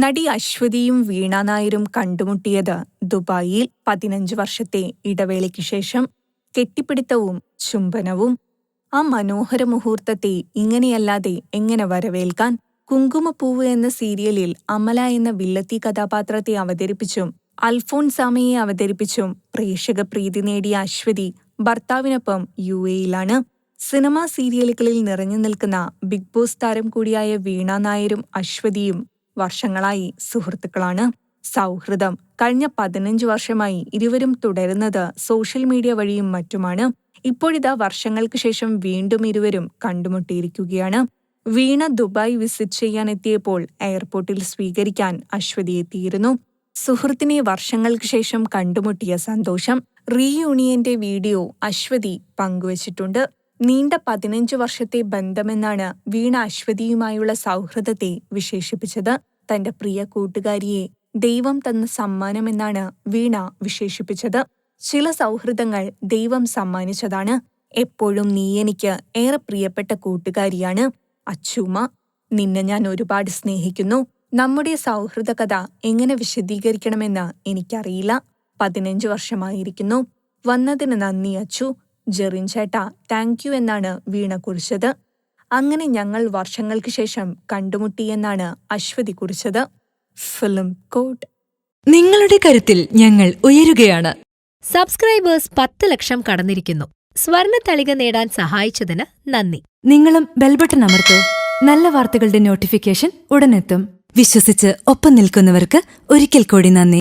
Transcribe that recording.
നടി അശ്വതിയും വീണ നായരും കണ്ടുമുട്ടിയത് ദുബായിൽ പതിനഞ്ച് വർഷത്തെ ഇടവേളയ്ക്ക് ശേഷം. കെട്ടിപ്പിടുത്തവും ചുംബനവും ആ മനോഹര മുഹൂർത്തത്തെ ഇങ്ങനെയല്ലാതെ എങ്ങനെ വരവേൽക്കാൻ? കുങ്കുമപ്പൂവ് എന്ന സീരിയലിൽ അമല എന്ന വില്ലത്തി കഥാപാത്രത്തെ അവതരിപ്പിച്ചും അൽഫോൺസാമയെ അവതരിപ്പിച്ചും പ്രേക്ഷക പ്രീതി നേടിയ അശ്വതി ഭർത്താവിനൊപ്പം യു എയിലാണ് സിനിമാ സീരിയലുകളിൽ നിറഞ്ഞു നിൽക്കുന്ന ബിഗ് ബോസ് താരം കൂടിയായ വീണ നായരും അശ്വതിയും വർഷങ്ങളായി സുഹൃത്തുക്കളാണ്. സൗഹൃദം കഴിഞ്ഞ പതിനഞ്ച് വർഷമായി ഇരുവരും തുടരുന്നത് സോഷ്യൽ മീഡിയ വഴിയും മറ്റുമാണ്. ഇപ്പോഴിതാ വർഷങ്ങൾക്ക് ശേഷം വീണ്ടും ഇരുവരും കണ്ടുമുട്ടിയിരിക്കുകയാണ്. വീണ ദുബായ് വിസിറ്റ് ചെയ്യാനെത്തിയപ്പോൾ എയർപോർട്ടിൽ സ്വീകരിക്കാൻ അശ്വതി എത്തിയിരുന്നു. സുഹൃത്തിനെ വർഷങ്ങൾക്ക് ശേഷം കണ്ടുമുട്ടിയ സന്തോഷം. റീയൂണിയന്റെ വീഡിയോ അശ്വതി പങ്കുവച്ചിട്ടുണ്ട്. നീണ്ട പതിനഞ്ചു വർഷത്തെ ബന്ധമെന്നാണ് വീണ അശ്വതിയുമായുള്ള സൗഹൃദത്തെ വിശേഷിപ്പിച്ചത്. തന്റെ പ്രിയ കൂട്ടുകാരിയെ ദൈവം തന്ന സമ്മാനമെന്നാണ് വീണ വിശേഷിപ്പിച്ചത്. ചില സൗഹൃദങ്ങൾ ദൈവം സമ്മാനിച്ചതാണ്. എപ്പോഴും നീ എനിക്ക് ഏറെ പ്രിയപ്പെട്ട കൂട്ടുകാരിയാണ്. അച്ചൂമ്മ നിന്നെ ഞാൻ ഒരുപാട് സ്നേഹിക്കുന്നു. നമ്മുടെ സൗഹൃദ കഥ എങ്ങനെ വിശദീകരിക്കണമെന്ന് എനിക്കറിയില്ല. പതിനഞ്ചു വർഷമായിരിക്കുന്നു. വന്നതിന് നന്ദി അച്ചു ജെറിൻ ചേട്ടാ താങ്ക് യു എന്നാണ് വീണ കുറിച്ചത്. അങ്ങനെ ഞങ്ങൾ വർഷങ്ങൾക്ക് ശേഷം കണ്ടുമുട്ടിയെന്നാണ് അശ്വതി കുറിച്ചത്. ഫിലിം കോട്ട് നിങ്ങളുടെ കരുത്തിൽ ഞങ്ങൾ ഉയരുകയാണ്. സബ്സ്ക്രൈബേഴ്സ് പത്ത് ലക്ഷം കടന്നിരിക്കുന്നു. സ്വർണത്തളിക തളിക നേടാൻ സഹായിച്ചതിന് നന്ദി. നിങ്ങളും ബെൽബട്ടൺ അമർത്തോ. നല്ല വാർത്തകളുടെ നോട്ടിഫിക്കേഷൻ ഉടനെത്തും. വിശ്വസിച്ച് ഒപ്പം നിൽക്കുന്നവർക്ക് ഒരിക്കൽ കൂടി നന്ദി.